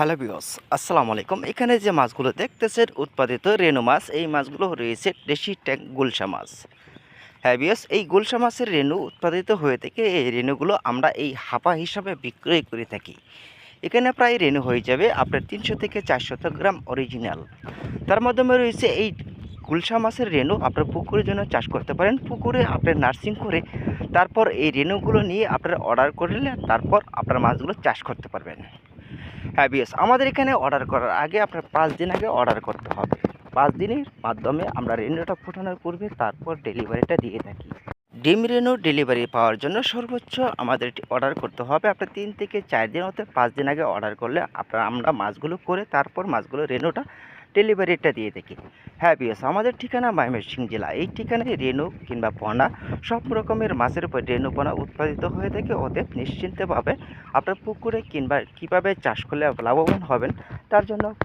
Hello বিয়স আসসালামু আলাইকুম এখানে যে মাছগুলো দেখতেছেন, উৎপাদিত রেনু মাছ, এই মাছগুলো রয়েছে দেশি ট্যাঙ্ক গুলশা মাছ। হ্যাঁ বিয়স এই গুলশা মাছের রেনু উৎপাদিত হয়ে থেকে এই রেনুগুলো আমরা এই হাপা হিসাবে বিক্রয় করে থাকি। এখানে প্রায় রেনু হয়ে যাবে আপনার তিনশো থেকে চারশত গ্রাম অরিজিনাল তার মাধ্যমে রয়েছে এই গুলশা মাছের রেনু আপনার পুকুরের জন্য চাষ করতে পারেন। পুকুরে আপনার নার্সিং করে তারপর এই রেনুগুলো নিয়ে আপনারা অর্ডার করলে তারপর আপনার মাছগুলো চাষ করতে পারবেন। হ্যাঁ বিএস আমাদের এখানে অর্ডার করার আগে আপনার পাঁচ দিন আগে অর্ডার করতে হবে। পাঁচ দিনের মাধ্যমে আমরা রেনুটা ফোটানোর পূর্বে তারপর ডেলিভারিটা দিয়ে থাকি। ডিম রেনু ডেলিভারি পাওয়ার জন্য সর্বোচ্চ আমাদের অর্ডার করতে হবে। আপনার তিন থেকে চার দিন হতে পাঁচ দিন আগে অর্ডার করলে আপনার আমরা মাছগুলো করে তারপর মাছগুলো রেনুটা ডেলিভারিটা দিয়ে থাকি হ্যাঁ বিয়স আমাদের ঠিকানা ময়মনসিংহ জেলা। এই ঠিকানায় রেনু কিংবা পোনা সব রকমের মাছের উপর রেনু পোনা উৎপাদিত হয়ে থাকে। অতএব নিশ্চিন্তভাবে আপনার পুকুরে কিংবা কীভাবে চাষ করলে লাভবান হবেন, তার জন্য